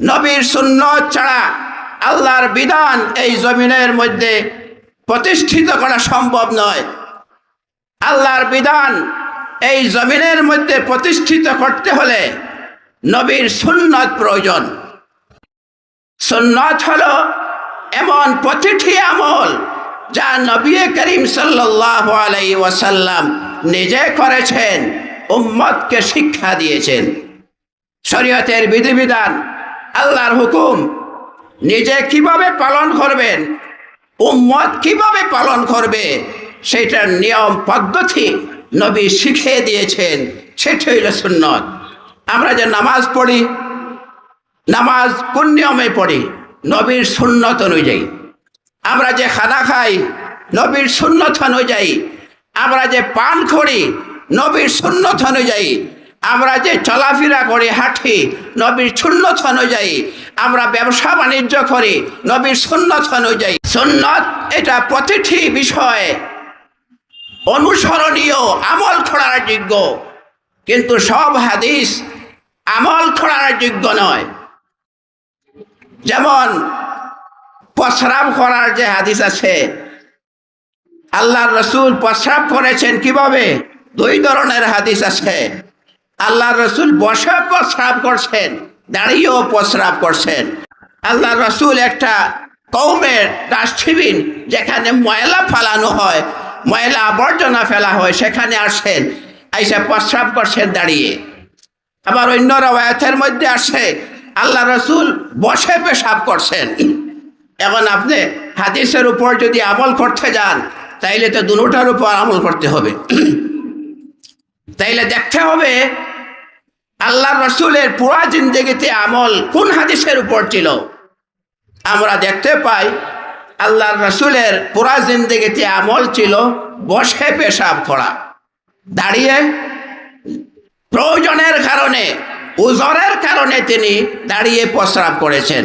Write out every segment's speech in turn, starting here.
নবীর সুন্নত ছাড়া আল্লাহর বিধান এই জমিনের মধ্যে প্রতিষ্ঠিত করা সম্ভব নয়। আল্লাহর বিধান এই জমিনের মধ্যে প্রতিষ্ঠিত করতে হলে নবীর সুন্নত প্রয়োজন। সুন্নত হল এমন প্রতিটি আমল যা নবী করিম সাল্লাহ আলাই ওয়াসাল্লাম নিজে করেছেন, উম্মতকে শিক্ষা দিয়েছেন। শরীয়তের বিধিবিধান আল্লাহর হুকুম। নিজে কীভাবে পালন করবেন, উম্মত কীভাবে পালন করবে সেটার নিয়ম পদ্ধতি নবী শিখিয়ে দিয়েছেন, সেটা হইল সুন্নত। আমরা যে নামাজ পড়ি, নামাজ কোন নিয়মে পড়ি? নবীর সুন্নত অনুযায়ী। আমরা যে খানা খাই, নবীর সুন্নত অনুযায়ী। আমরা যে পান করি, নবীর সুন্নত অনুযায়ী। আমরা যে চলাফেরা করে, হাঁটি, নবীর সুন্নত অনুযায়ী, আমরা ব্যবসা বাণিজ্য করি, নবীর সুন্নত অনুযায়ী। সুন্নত এটা প্রতিটি বিষয়ে অনুসরণীয়, আমল করার যোগ্য। কিন্তু সব হাদিস আমল করার যোগ্য নয়। যেমন প্রস্রাব করার যে হাদিস আছে আল্লাহ রসুল প্রস্রাব করেছেন কীভাবে? দুই ধরনের হাদিস আছে। আল্লাহ রসুল বসে প্রস্রাব করছেন, দাঁড়িয়েও প্রস্রাব করছেন। আল্লাহ রসুল একটা কৌমের ডাস্টবিন যেখানে ময়লা ফেলানো হয়, ময়লা আবর্জনা ফেলা হয়, সেখানে আসেন আইসা প্রস্রাব করছেন দাঁড়িয়ে। আবার অন্য রবায়তের মধ্যে আসে আল্লাহ রসুল বসে পেশাব করছেন। এখন আপনি হাদিসের উপর যদি আমল করতে যান, তাইলে তো দুটার উপর আমল করতে হবে। তাইলে দেখতে হবে আল্লাহ রসুলের পুরা জিন্দগিতে আমল কোন হাদিসের উপর ছিল? আমরা দেখতে পাই আল্লাহ রসুলের পুরা জিন্দগিতে আমল ছিল বসে পেশাব করা। দাঁড়িয়ে প্রয়োজনের কারণে, উজরের কারণে তিনি দাঁড়িয়ে প্রস্রাব করেছেন।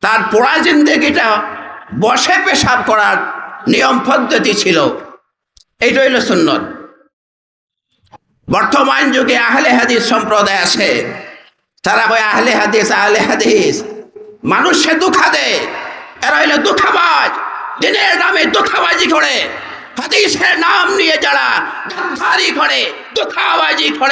তার পোড়া জিন্দগিটা বসে পেশাব করার নিয়ম পদ্ধতি ছিল। এইটা হইল সুন্নত। বর্তমান যুগে আহলে হাদিস সম্প্রদায় আছে। তারা কয় আহলে হাদিস আহলে হাদিস। মানুষে দুঃখা দেয়। এরা হইলে দুঃখাবাজ। দিনের নামে দুঃখাবাজি করে। হাদিসের নাম নিয়ে যারা করে, দুঃখাবাজি করে।